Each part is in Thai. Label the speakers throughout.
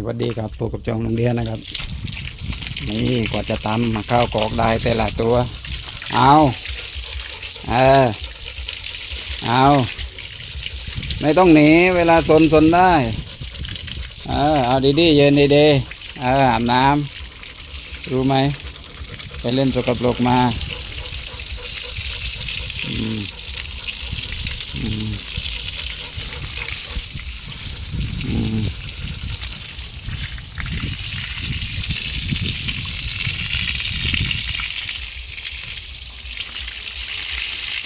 Speaker 1: สวัสดีครับพบกับจองโรงเรียนนะครับ นี่กว่าจะตำมาข้าวกอกได้แต่ละตัว เอาเออเอาไม่ต้องหนีเวลาสนสนได้เออเอาดีๆเย็นดีๆเอออาบน้ำรู้ไหมไปเล่นสกปรกมา อืม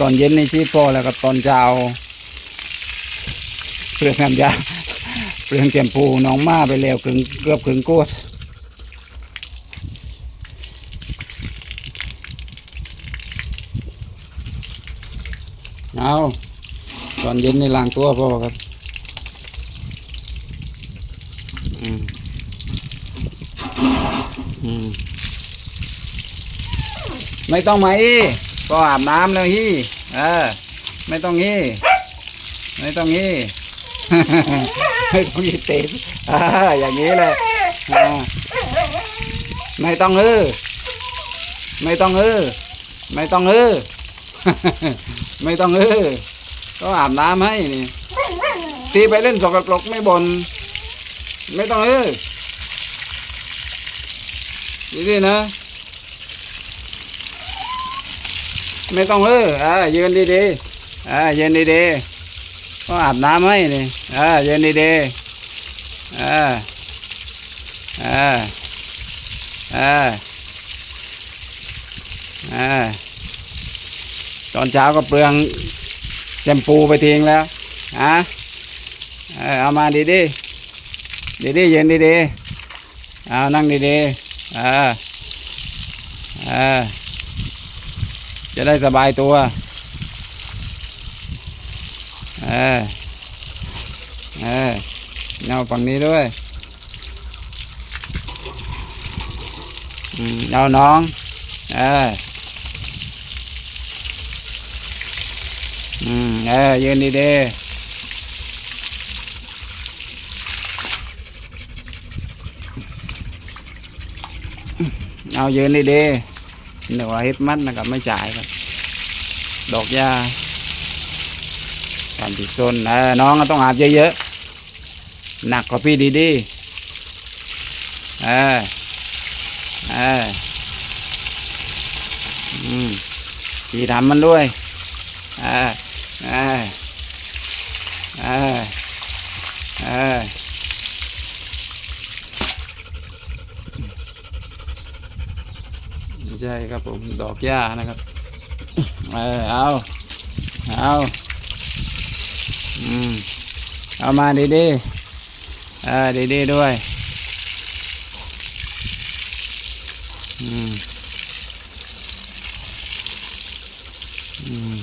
Speaker 1: ตอนเย็นในชีพพอแล้วกับตอนเช้าเปลืองน้ำยาเปลืองแกมปูน้องมาไปแล้วครึ่งเกือบครึ่งกวดเอาตอนเย็นในล้างตัวพอครับอืมอืมไม่ต้องมาอี ก็อาบน้ำแล้วฮีเออ ไม่ต้องฮี่ไม่ต้องฮี่ไม่ต้องฮีติดอ่าอย่างนี้เลยอ่าไม่ต้องเออไม่ต้องเออไม่ต้องเออไม่ต้องเออก็อาบน้ำให้นี่ตีไปเล่นสกปรกไม่บนไม่ต้องเออดีๆนะ ไม่ต้องเอออ่ายืนดีๆอ่ายืนดีๆก็อาบน้ำให้นี่อ่ายืนดีๆอ่าอ่าอ่าอ่าตอนเช้าก็เปลืองแชมพูไปทิ้งแล้วอะเออเอามาดีๆดีๆยืนดีๆเอานั่งดีๆอ่าอ่า จะได้สบายตัวเออเออเอาฝั่งนี้ด้วยเอาน้องเอออืมเออยืนดีๆเอายืนดีๆ หนึ่งว่าเฮ็ดมัดนะครับไม่จ่ายครับ ดอกยาการติดต้นเออน้องก็ต้องอาบเยอะๆหนักกว่าพี่ดีดีๆเออเอออืมพี่ทำมันด้วยเออเออเออเออ ไม่ใช่ครับผมดอกหญ้านะครับ เออเอาเอาอืมเอามาดีๆเออดีๆด้วย อืม อืม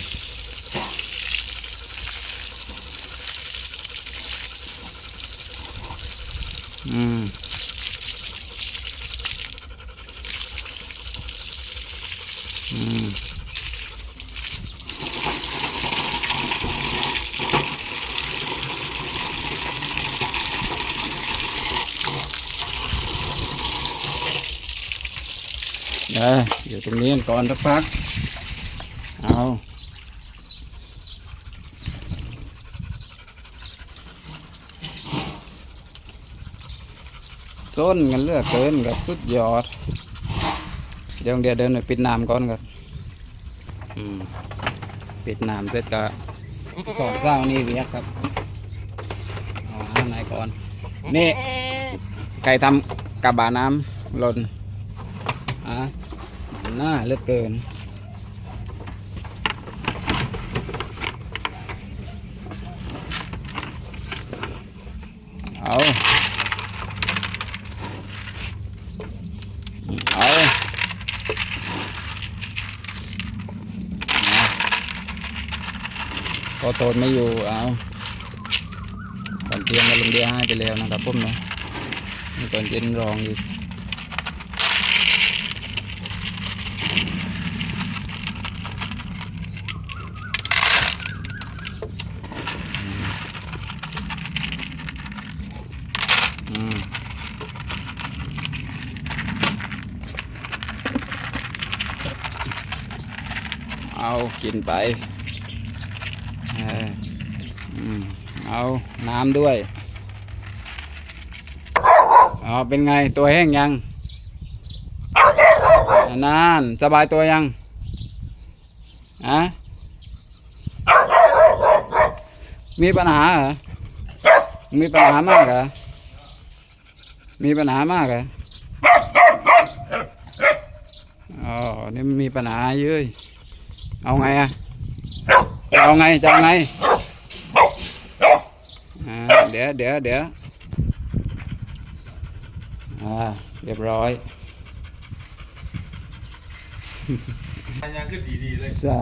Speaker 1: เดี๋ยวอยู่ตรงนี้ก่อนสักพัก เอาส้นกันเลือกเกินกับสุดยอด เดี๋ยวเดี๋ยวเดินไปปิดน้ำก่อนครับอืมปิดน้ำเสร็จก็สองเศร้านี่เวียกครับเอาข้างในก่อน นี่ไก่ทำกระบะน้ำหล่นอะ หน้าเหลือเกิน เอา เอาพอโทนไม่อยู่ เอาตอนเตรียมมาลงเดียห้ไปแล้วนะครับผมเนาะนี่ตอนเย็นรองอยู่ เอากินไป เอาน้ำด้วย อ๋อ เป็นไง ตัวแห้งยัง นานสบายตัวยังอะมีปัญหาเหรอ มีปัญหามากเหรอ มีปัญหามากเหรอ อ๋อ นี่ยมีปัญหาเยอะเอาไงอะจะเอาไง จะเอาไงเดี๋ยวเดี๋ยวเดี๋ยวอ่า เรียบร้อย
Speaker 2: อันยังขึ้นดีดีๆเลย
Speaker 1: ใช่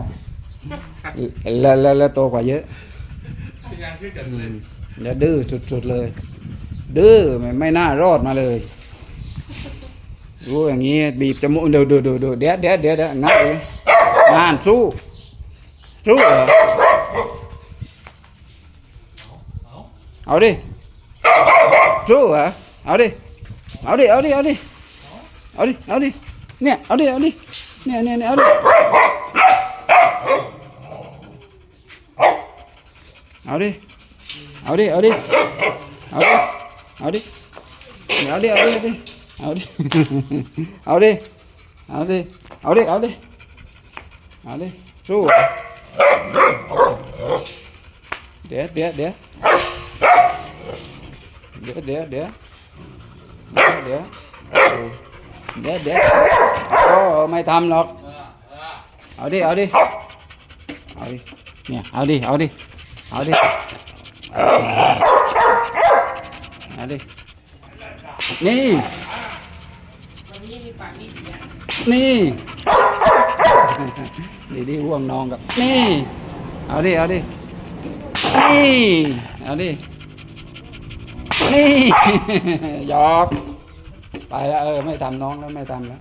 Speaker 1: แล้วแล้วแล้วโตกว่าเยอะ
Speaker 2: อันยังขึ้นกัน
Speaker 1: อื
Speaker 2: เลย
Speaker 1: มแล้วดื้อสุดๆเลย ดื้อไม่ไม่น่ารอดมาเลย รู้อย่างนี้บีบจมูกดูดูดูดูเดี๋ยวเดี๋ยวเดี๋ยวเดี๋ยวงัดเลยงานสู้สู้เหรอเอาดิสู้เหรอเอาดิเอาดิเอาดิเอาดิเอาดิเอาดิเนี่ยเอาดิเอาดิ เนี่ยเนี่ยเนี่ยเอาดิเอาดิเอาดิเอาดิเอาดิเอาดิเอาดิเอาดิเอาดิเอาดิเอาดิเอาดิเอาดิเอาดิเอาดิสู้เหรอเดี๋ยวเดี๋ยวเดี๋ยวเดี๋ยวเดี๋ยวเดี๋ยวเดี๋ยว เดี๋ยวเดี๋ยวโอ้ไม่ทำหรอก เอาดิ เอาดิ เอาดิ เนี่ย เอาดิ เอาดิ เอาดิ เอาดิ นี่ นี่ดีดีห่วงนองกับ นี่ เอาดิ เอาดิ นี่ เอาดิ นี่ หยอก ไปแล้วเออไม่ทำน้องแล้วไม่ทำแล้ว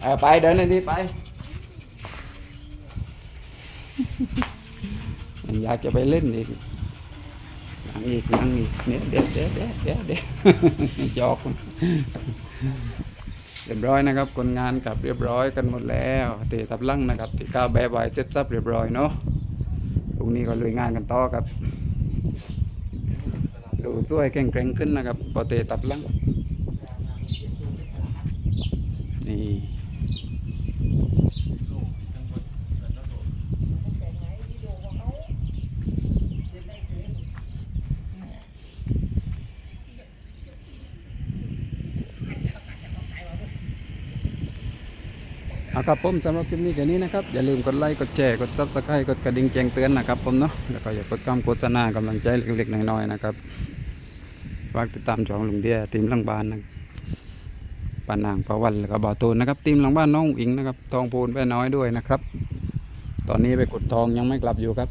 Speaker 1: เออไปเดินเลยดิไปยังอยากจะไปเล่นอีกยังอีกยังอีกเนี่ยเดี๋ยวเดี๋ยวเดี๋ยวเดี๋ยวเดี๋ยอกมันเรียบร้อยนะครับ คนงานกลับเรียบร้อยกันหมดแล้วเตะทับลั่งนะครับที่ก้าวแบบไว้เสร็จสับเรียบร้อยเนาะพรุ่งนี้ก็ลุยงานกันต่อครับ ดูสวยแข็งแกร่งขึ้นนะครับพอเตตับลังนี่เอาครับผมสำหรับคลิปนี้แค่นี้นะครับ อย่าลืมกดไลค์กดแชร์กดซับสไครต์กดกระดิ่งแจ้งเตือนนะครับผมเนาะแล้วก็อย่ากดคำโฆษณากำลังใจเล็กๆน้อยๆนะครับ ฝากติดตามช่องลุงเดียทีมหลังบ้านนะปานางประวันแล้วก็บ่าวตูนนะครับทีมหลังบ้านน้องอิงนะครับทองพูนแม่น้อยด้วยนะครับ ตอนนี้ไปกดทองยังไม่กลับอยู่ครับ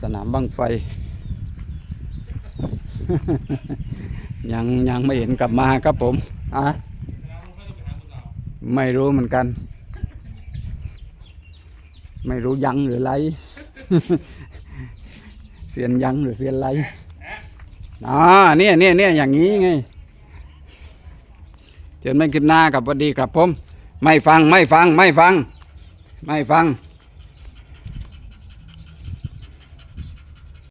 Speaker 1: สนามบังไฟ ยังยังไม่เห็นกลับมาครับผมอะไม่รู้เหมือนกัน ไม่รู้ยังหรือไร เสียนยังหรือเสียนไร อ่าเนี่ยเนี่ยเนี่ยอย่างนี้ไงเจอไม่ขึ้นหน้ากับพอดีครับผม ไม่ฟังไม่ฟังไม่ฟัง ไม่ฟัง